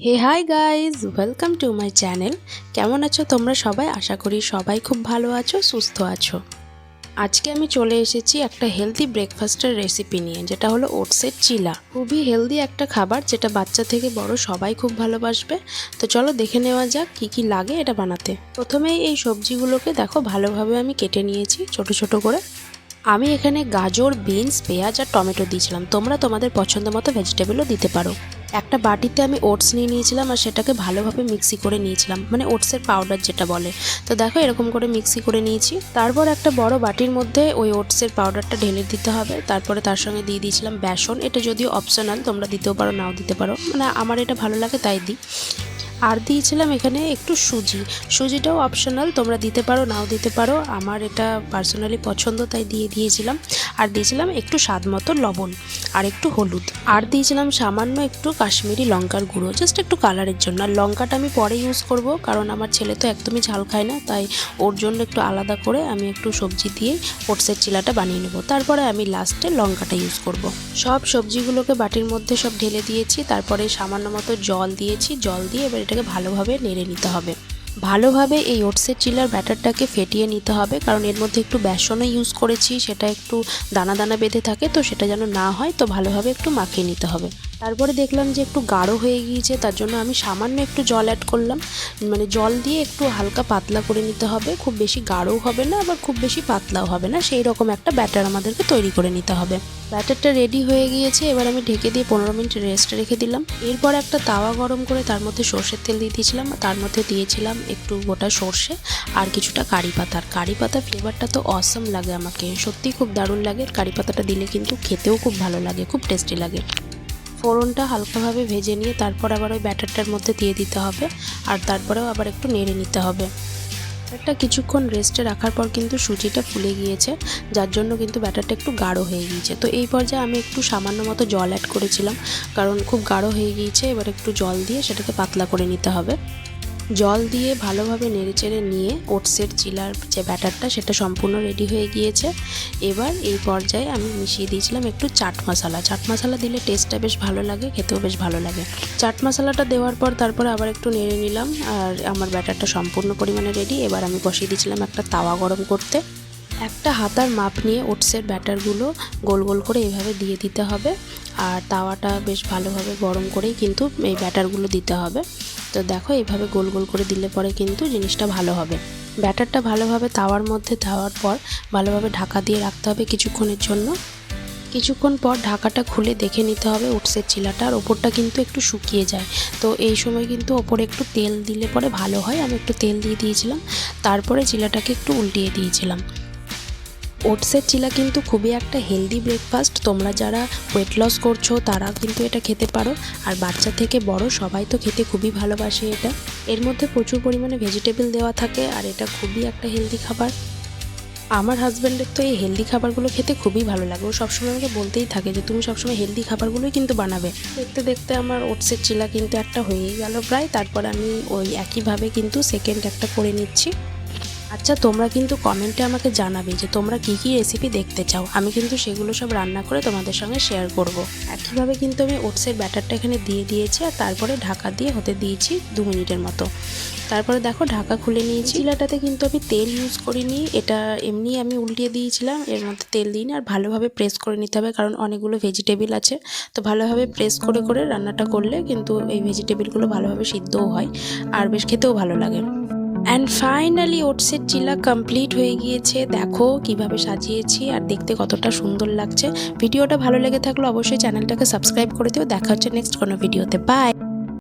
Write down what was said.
Hey hi guys welcome to my channel কেমন আছো তোমরা সবাই? আশা করি সবাই খুব ভালো আছো, সুস্থ আছো। আজকে আমি চলে এসেছি একটা হেলদি ব্রেকফাস্টের রেসিপি নিয়ে, যেটা হলো ওটসের চিলা। খুবই হেলদি একটা খাবার, যেটা বাচ্চা থেকে বড় সবাই খুব ভালোবাসবে। তো চলো দেখে নেওয়া যাক কি কি লাগে এটা বানাতে। প্রথমেই এই সবজিগুলোকে দেখো, ভালোভাবে আমি কেটে নিয়েছি ছোট ছোট করে। আমি এখানে গাজর, বিনস, পেঁয়াজ আর টমেটো দিয়েছিলাম। তোমরা তোমাদের পছন্দ মতো ভেজিটেবলও দিতে পারো। একটা বাটিতে আমি ওটস নিয়ে নিয়েছিলাম আর সেটাকে ভালোভাবে মিক্সি করে নিয়েছিলাম। মানে ওটসের পাউডার যেটা বলে। তো দেখো এরকম করে মিক্সি করে নিয়েছি। তারপর একটা বড় বাটির মধ্যে ওই ওটসের পাউডারটা ঢেলে দিতে হবে। তারপরে তার সঙ্গে দিয়ে দিয়েছিলাম বেসন। এটা যদিও অপশনাল তোমরা দিতেও পারো, নাও দিতে পারো। মানে আমার এটা ভালো লাগে, তাই দিই। আর দিয়েছিলাম এখানে একটু সুজি। সুজিটাও অপশনাল তোমরা দিতে পারো, নাও দিতে পারো। আমার এটা পার্সোনালি পছন্দ, তাই দিয়ে দিয়েছিলাম। আর দিয়েছিলাম একটু স্বাদ মতো লবণ। আর একটু হলুদ। আর দিয়েছিলাম সামান্য একটু কাশ্মীরি লঙ্কার গুঁড়ো জাস্ট একটু কালারের জন্য। আর লঙ্কাটা আমি পরে ইউজ করব, কারণ আমার ছেলে তো একদমই ঝাল খায় না, তাই ওর জন্য একটু আলাদা করে আমি একটু সবজি দিয়ে ওটসের চিলাটা বানিয়ে নেব। তারপরে আমি লাস্টে লঙ্কাটা ইউজ করব। সব সবজিগুলোকে বাটির মধ্যে সব ঢেলে দিয়েছি, তারপরে সামান্য মতো জল দিয়েছি। জল দিয়ে এবার এটাকে ভালোভাবে নেড়ে নিতে হবে। ভালোভাবে এই ওটসের চিলার ব্যাটারটাকে ফেটিয়ে নিতে হবে, কারণ এর মধ্যে একটু বেসনও ইউজ করেছি, সেটা একটু দানা দানা বেঁধে থাকে, তো সেটা যেন না হয়, তো ভালোভাবে একটু মাখিয়ে নিতে হবে। তারপরে দেখলাম যে একটু গাঢ় হয়ে গিয়েছে, তার জন্য আমি সামান্য একটু জল অ্যাড করলাম। মানে জল দিয়ে একটু হালকা পাতলা করে নিতে হবে, খুব বেশি গাঢ়ও হবে না, আবার খুব বেশি পাতলাও হবে না, সেই রকম একটা ব্যাটার আমাদেরকে তৈরি করে নিতে হবে। ব্যাটারটা রেডি হয়ে গিয়েছে, এবার আমি ঢেকে দিয়ে পনেরো মিনিট রেস্ট রেখে দিলাম। এরপর একটা তাওয়া গরম করে তার মধ্যে সর্ষের তেল দিয়ে দিয়েছিলাম, তার মধ্যে দিয়েছিলাম একটু গোটা সর্ষে আর কিছুটা কারি পাতা। আর কারি পাতা ফ্লেভারটা তো অসম লাগে আমাকে সত্যি খুব দারুণ লাগে। কারি পাতাটা দিলে কিন্তু খেতেও খুব ভালো লাগে, খুব টেস্টি লাগে। ফোড়নটা হালকাভাবে ভেজে নিয়ে তারপর আবার ওই ব্যাটারটার মধ্যে দিয়ে দিতে হবে আর তারপরেও আবার একটু নেড়ে নিতে হবে। একটা কিছুক্ষণ রেস্টে রাখার পর কিন্তু সুজিটা ফুলে গিয়েছে, যার জন্য কিন্তু ব্যাটারটা একটু গাঢ় হয়ে গিয়েছে। তো এই পর্যায়ে আমি একটু সামান্য মতো জল অ্যাড করেছিলাম, কারণ খুব গাঢ় হয়ে গিয়েছে, এবার একটু জল দিয়ে সেটাকে পাতলা করে নিতে হবে। জল দিয়ে ভালোভাবে নেড়েচেড়ে নিয়ে ওটসের চিলার যে ব্যাটারটা, সেটা সম্পূর্ণ রেডি হয়ে গিয়েছে। এবার এই পর্যায়ে আমি মিশিয়ে দিয়েছিলাম একটু চাট মশলা। চাট মশলা দিলে টেস্টটা বেশ ভালো লাগে, খেতেও বেশ ভালো লাগে। চাট মশলাটা দেওয়ার পর তারপরে আবার একটু নেড়ে নিলাম আর আমার ব্যাটারটা সম্পূর্ণ পরিমাণে রেডি এবার আমি বসিয়ে দিয়েছিলাম একটা তাওয়া গরম করতে। একটা হাতার মাপ নিয়ে ওটসের ব্যাটারগুলো গোল গোল করে এভাবে দিয়ে দিতে হবে। আর তাওয়াটা বেশ ভালোভাবে গরম করেই কিন্তু এই ব্যাটারগুলো দিতে হবে। তো দেখো, এইভাবে গোল গোল করে দিলে পরে কিন্তু জিনিসটা ভালো হবে। ব্যাটারটা ভালোভাবে তাওয়ার মধ্যে দেওয়ার পর ভালোভাবে ঢাকা দিয়ে রাখতে হবে কিছুক্ষণের জন্য। কিছুক্ষণ পর ঢাকাটা খুলে দেখে নিতে হবে ওটসের চিলাটা, আর ওপরটা কিন্তু একটু শুকিয়ে যায়। তো এই সময় কিন্তু ওপরে একটু তেল দিলে পরে ভালো হয়। আমি একটু তেল দিয়ে দিয়েছিলাম, তারপরে চিলাটাকে একটু উল্টিয়ে দিয়েছিলাম। ওটসের চিলা কিন্তু খুবই একটা হেলদি ব্রেকফাস্ট তোমরা যারা ওয়েট লস করছ তারা কিন্তু এটা খেতে পারো। আর বাচ্চা থেকে বড়, সবাই তো খেতে খুবই ভালোবাসে এটা। এর মধ্যে প্রচুর পরিমাণে ভেজিটেবল দেওয়া থাকে, আর এটা খুবই একটা হেলদি খাবার। আমার হাজব্যান্ডের তো এই হেলদি খাবারগুলো খেতে খুবই ভালো লাগে। ও সবসময় আমাকে বলতেই থাকে যে, তুমি সবসময় হেলদি খাবারগুলোই কিন্তু বানাবে। দেখতে দেখতে আমার ওটসের চিলা কিন্তু একটা হয়েই গেল প্রায়। তারপর আমি ওই একইভাবে কিন্তু সেকেন্ড একটা করে নিচ্ছি। আচ্ছা তোমরা কিন্তু কমেন্টে আমাকে জানাবে যে তোমরা কী কী রেসিপি দেখতে চাও। আমি কিন্তু সেগুলো সব রান্না করে তোমাদের সঙ্গে শেয়ার করব। একইভাবে কিন্তু আমি ওটসের ব্যাটারটা এখানে দিয়ে দিয়েছি আর তারপরে ঢাকা দিয়ে হতে দিয়েছি দু মিনিটের মতো। তারপরে দেখো ঢাকা খুলে নিয়েছি। চিলাটাতে কিন্তু আমি তেল ইউজ করিনি। এটা এমনি আমি উল্টিয়ে দিয়েছিলাম। এর মধ্যে তেল দিইনি। আর ভালোভাবে প্রেস করে নিতে হবে কারণ অনেকগুলো ভেজিটেবিল আছে। তো ভালোভাবে প্রেস করে করে রান্নাটা করলে কিন্তু এই ভেজিটেবিলগুলো ভালোভাবে সিদ্ধও হয়। আর বেশ খেতেও ভালো লাগে। অ্যান্ড ফাইনালি ওটসের চিলা কমপ্লিট হয়ে গিয়েছে। দেখো কীভাবে সাজিয়েছি আর দেখতে কতটা সুন্দর লাগছে। ভিডিওটা ভালো লেগে থাকলে অবশ্যই চ্যানেলটাকে সাবস্ক্রাইব করে দিও। দেখা হচ্ছে নেক্সট কোনো ভিডিওতে বাই